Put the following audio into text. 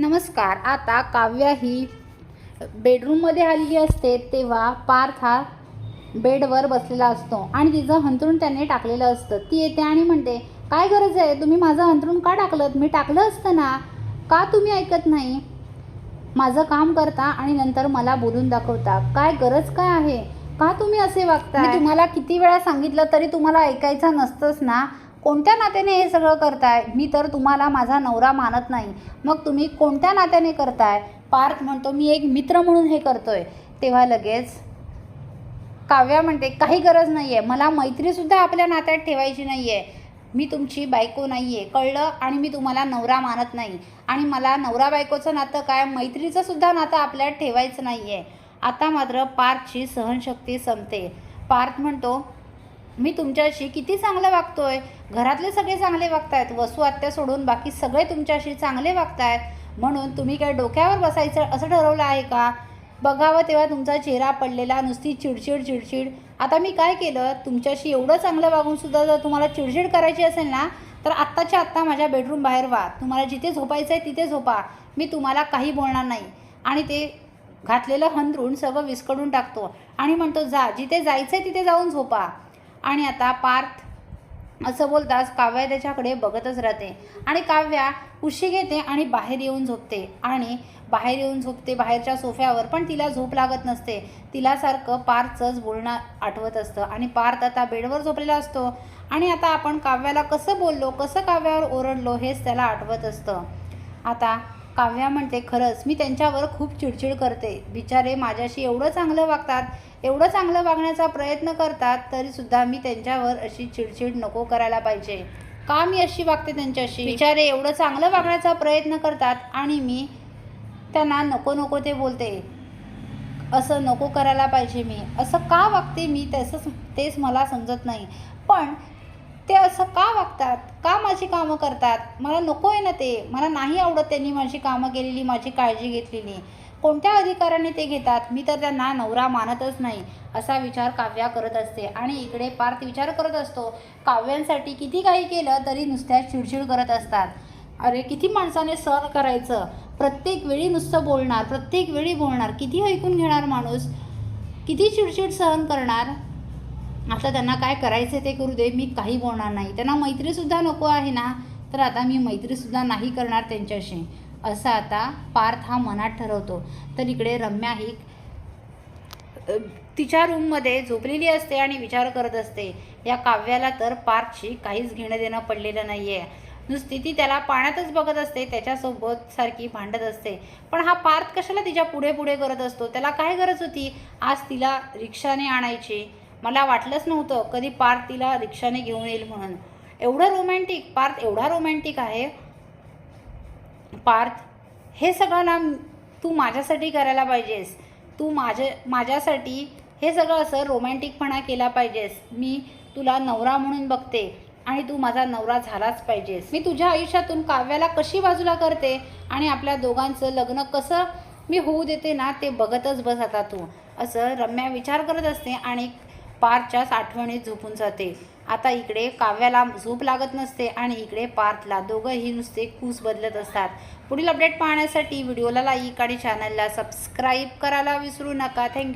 नमस्कार आता काव्या ही बेडरूममध्ये आलेली असते तेव्हा पार्थ हा बेडवर बसलेला असतो आणि तिचं हंतरून त्याने टाकलेलं असतं. ती येते आणि म्हणते काय गरज आहे? तुम्ही माझं हंतरून का टाकलं मी टाकलं असतं ना. का तुम्ही ऐकत नाही? माझं काम करता आणि नंतर मला बोलून दाखवता. काय गरज काय आहे? का तुम्ही असे वागता तुम्हाला किती वेळा सांगितलं तरी तुम्हाला ऐकायचं नसतंच ना. कोणत्या नात्याने हे सगळं करताय? मी तर तुम्हाला माझा नवरा मानत नाही. मग तुम्ही कोणत्या नात्याने करताय? पार्थ म्हणतो मी एक मित्र म्हणून हे करतोय. तेव्हा लगेच काव्या म्हणते काही गरज नाही आहे मला मैत्रीसुद्धा आपल्या नात्यात ठेवायची नाही आहे मी तुमची बायको नाही आहे कळलं? आणि मी तुम्हाला नवरा मानत नाही. आणि मला नवरा बायकोचं नातं काय? मैत्रीचं सुद्धा नातं आपल्यात ठेवायचं नाही आहे आता मात्र पार्थची सहनशक्ती संपते. पार्थ म्हणतो मी तुमच्याशी किती चांगलं वागतोय? घरातले सगळे चांगले वागतायत. वसू आत्या सोडून बाकी सगळे तुमच्याशी चांगले वागतायत. म्हणून तुम्ही काय डोक्यावर बसायचं असं ठरवलं आहे का? बघावं तेव्हा तुमचा चेहरा पडलेला नुसती चिडचिड चिडचिड. आता मी काय केलं? तुमच्याशी एवढं चांगलं वागूनसुद्धा जर तुम्हाला चिडचिड करायची असेल ना तर आत्ताच्या आत्ता माझ्या बेडरूम बाहेर व्हा. तुम्हाला जिथे झोपायचं आहे तिथे झोपा. मी तुम्हाला काही बोलणार नाही. आणि ते घातलेलं हंदरून सर्व विस्कडून टाकतो. आणि म्हणतो जा जिथे जायचं आहे तिथे जाऊन झोपा. आणि आता पार्थ असं बोलताच काव्या त्याच्याकडे बघतच राहते. आणि काव्या उशी घेते आणि बाहेर येऊन झोपते. आणि बाहेर येऊन झोपते बाहेरच्या सोफ्यावर पण तिला झोप लागत नसते. तिला सारखं पार्थचंच बोलणं आठवत असतं. आणि पार्थ आता बेडवर झोपलेला असतो. आणि आता आपण काव्याला कसं बोललो कसं काव्यावर ओरडलो हेच त्याला आठवत असतं. आता काव्या म्हणते खरंच मी त्यांच्यावर खूप चिडचिड करते. बिचारे माझ्याशी एवढं चांगलं वागतात एवढं चांगलं वागण्याचा प्रयत्न करतात तरीसुद्धा मी त्यांच्यावर अशी चिडचिड नको करायला पाहिजे. का मी अशी वागते त्यांच्याशी? बिचारे एवढं चांगलं वागण्याचा प्रयत्न करतात आणि मी त्यांना नको नको ते बोलते. असं नको करायला पाहिजे मी. असं का वागते मी? तसंच तेच मला समजत नाही. पण ते असं का वागतात? का माझी कामं करतात? मला नको आहे ना ते. मला नाही आवडत त्यांनी माझी कामं केलेली माझी काळजी घेतलेली. कोणत्या अधिकाराने ते घेतात? मी तर त्यांना नवरा मानतच नाही असा विचार काव्या करत असते. आणि इकडे पार्थ विचार करत असतो काव्यांसाठी किती काही केलं तरी नुसत्या चिडचिड करत असतात. अरे किती माणसाने सहन करायचं? प्रत्येक वेळी नुसतं बोलणार प्रत्येक वेळी बोलणार. किती ऐकून घेणार माणूस? किती चिडचिड सहन करणार? आता त्यांना काय करायचं ते करू दे मी काही बोलणार नाही. त्यांना मैत्रीसुद्धा नको आहे ना? तर आता मी मैत्रीसुद्धा नाही करणार त्यांच्याशी. असं आता पार्थ हा मनात ठरवतो. तर इकडे रम्या ही तिच्या रूममध्ये झोपलेली असते आणि विचार करत असते. या काव्याला तर पार्थशी काहीच घेणं देणं पडलेलं नाही आहे नुसती ती त्याला पाण्यातच बघत असते त्याच्यासोबत सारखी भांडत असते. पण हा पार्थ कशाला तिच्या पुढे पुढे करत असतो? त्याला काय गरज होती? आज तिला रिक्षाने आणायची. मला वाटलंच नव्हतं कधी पार्थ तिला रिक्षाने घेऊन येईल म्हणून. एवढं रोमॅन्टिक पार्थ एवढा रोमॅन्टिक आहे. पार्थ हे सगळं ना तू माझ्यासाठी करायला पाहिजेस. तू माझ्या माझ्यासाठी हे सगळं असं रोमॅन्टिकपणा केला पाहिजेस. मी तुला नवरा म्हणून बघते आणि तू माझा नवरा झालाच पाहिजेस. मी तुझ्या आयुष्यातून काव्याला कशी बाजूला करते आणि आपल्या दोघांचं लग्न कसं मी होऊ देते ना ते बघतच बस आता तू. असं रम्या विचार करत असते आणि पार्थच्याच आठवणीत झोपून जाते. आता इकडे काव्याला झोप लागत नसते आणि इकडे पार्थला दोघंही नुसते कूस बदलत असतात. पुढील अपडेट पाहण्यासाठी व्हिडिओला लाईक आणि चॅनलला सबस्क्राईब करायला विसरू नका. थँक्यू